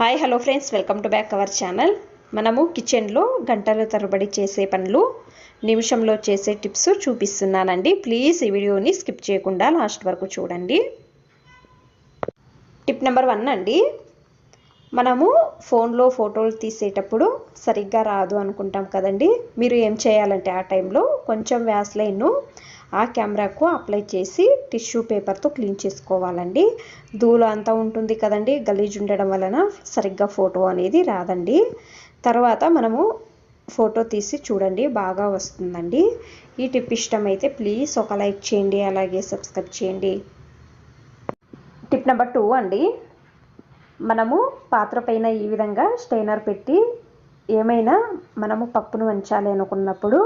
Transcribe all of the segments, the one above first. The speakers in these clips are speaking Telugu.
Hi hello friends welcome to back our channel మనము కిచెన్లో గంటల తరబడి చేసే పనులు నిమిషంలో చేసే టిప్స్ చూపిస్తున్నానండి. ప్లీజ్ ఈ వీడియోని స్కిప్ చేయకుండా లాస్ట్ వరకు చూడండి. టిప్ నెంబర్ వన్ అండి. మనము ఫోన్లో ఫోటోలు తీసేటప్పుడు సరిగ్గా రాదు అనుకుంటాం కదండి. మీరు ఏం చేయాలంటే ఆ టైంలో కొంచెం వ్యాస్లైన్ను ఆ కెమెరాకు అప్లై చేసి టిష్యూ పేపర్తో క్లీన్ చేసుకోవాలండి. ధూళ అంతా ఉంటుంది కదండి గలీజ్ ఉండడం వలన సరిగ్గా ఫోటో అనేది రాదండి. తర్వాత మనము ఫోటో తీసి చూడండి బాగా వస్తుందండి. ఈ టిప్ ఇష్టమైతే ప్లీజ్ ఒక లైక్ చేయండి అలాగే సబ్స్క్రైబ్ చేయండి. టిప్ నెంబర్ టూ అండి. మనము పాత్ర పైన ఈ విధంగా స్టైనర్ పెట్టి ఏమైనా మనము పప్పును వంచాలి అనుకున్నప్పుడు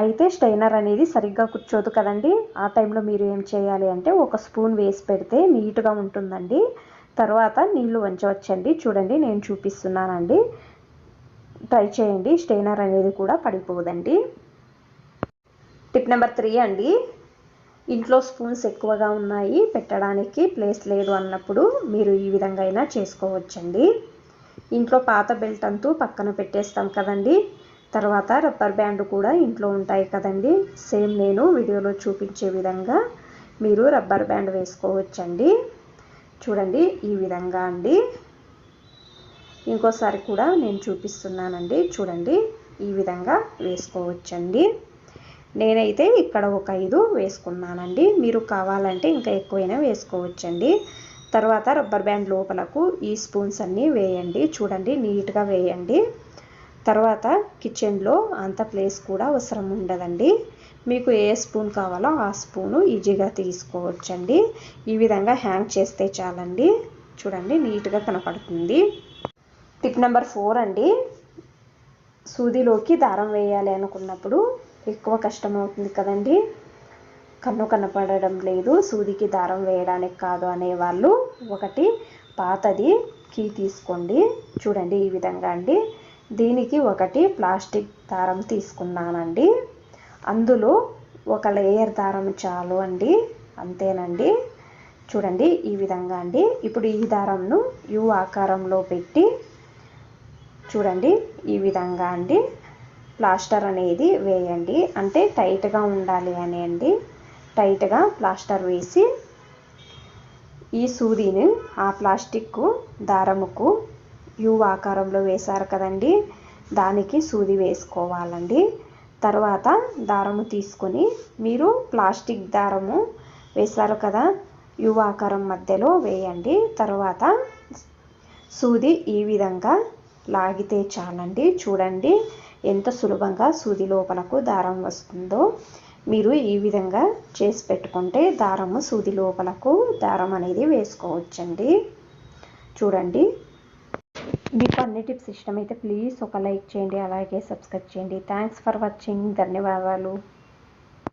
అయితే స్టైనర్ అనేది సరిగ్గా కూర్చోదు కదండి. ఆ టైంలో మీరు ఏం చేయాలి అంటే ఒక స్పూన్ వేసి పెడితే నీట్గా ఉంటుందండి. తర్వాత నీళ్ళు వంచవచ్చండి. చూడండి నేను చూపిస్తున్నానండి. ట్రై చేయండి. స్టైనర్ అనేది కూడా పడిపోదండి. టిప్ నెంబర్ త్రీ అండి. ఇంట్లో స్పూన్స్ ఎక్కువగా ఉన్నాయి. పెట్టడానికి ప్లేస్ లేదు అన్నప్పుడు మీరు ఈ విధంగా అయినా చేసుకోవచ్చండి. ఇంట్లో పాత బెల్ట్ అంటూ పక్కన పెట్టేస్తాం కదండి. తర్వాత రబ్బర్ బ్యాండ్ కూడా ఇంట్లో ఉంటాయి కదండి. సేమ్ నేను వీడియోలో చూపించే విధంగా మీరు రబ్బర్ బ్యాండ్ వేసుకోవచ్చండి. చూడండి ఈ విధంగా అండి. ఇంకోసారి కూడా నేను చూపిస్తున్నానండి. చూడండి ఈ విధంగా వేసుకోవచ్చండి. నేనైతే ఇక్కడ ఒక ఐదు వేసుకున్నానండి. మీరు కావాలంటే ఇంకా ఎక్కువైనా వేసుకోవచ్చండి. తర్వాత రబ్బర్ బ్యాండ్ లోపలకు ఈ స్పూన్స్ అన్నీ వేయండి. చూడండి నీట్గా వేయండి. తర్వాత కిచెన్లో అంత ప్లేస్ కూడా అవసరం ఉండదండి. మీకు ఏ స్పూన్ కావాలో ఆ స్పూను ఈజీగా తీసుకోవచ్చండి. ఈ విధంగా హ్యాంగ్ చేస్తే చాలండి. చూడండి నీట్గా కనపడుతుంది. టిప్ నెంబర్ ఫోర్ అండి. సూదిలోకి దారం వేయాలి అనుకున్నప్పుడు ఎక్కువ కష్టం అవుతుంది కదండి. కన్ను కనపడడం లేదు సూదికి దారం వేయడానికి కాదు అనేవాళ్ళు. ఒకటి పాతది కీ తీసుకోండి. చూడండి ఈ విధంగా అండి. దీనికి ఒకటి ప్లాస్టిక్ దారం తీసుకున్నానండి అందులో ఒక లేయర్ దారం చాలు అండి. అంతేనండి. చూడండి ఈ విధంగా అండి. ఇప్పుడు ఈ దారంను యు ఆకారంలో పెట్టి చూడండి ఈ విధంగా అండి. ప్లాస్టర్ అనేది వేయండి. అంటే టైట్గా ఉండాలి అని అండి. టైట్గా ప్లాస్టర్ వేసి ఈ సూదిని ఆ ప్లాస్టిక్ దారముకు యు ఆకారంలో వేశారు కదండి. దానికి సూది వేసుకోవాలండి. తర్వాత దారము తీసుకొని మీరు ప్లాస్టిక్ దారము వేశారు కదా యు ఆకారం మధ్యలో వేయండి. తర్వాత సూది ఈ విధంగా లాగితే చాలండి. చూడండి ఎంత సులభంగా సూది లోపలకు దారం వస్తుందో. మీరు ఈ విధంగా చేసి పెట్టుకుంటే దారము సూది లోపలకు దారం అనేది వేసుకోవచ్చండి. చూడండి మీకు అన్ని టిప్స్ ఇష్టమైతే ప్లీజ్ ఒక లైక్ చేయండి అలాగే సబ్స్క్రైబ్ చేయండి. థ్యాంక్స్ ఫర్ వాచింగ్ ధన్యవాదాలు.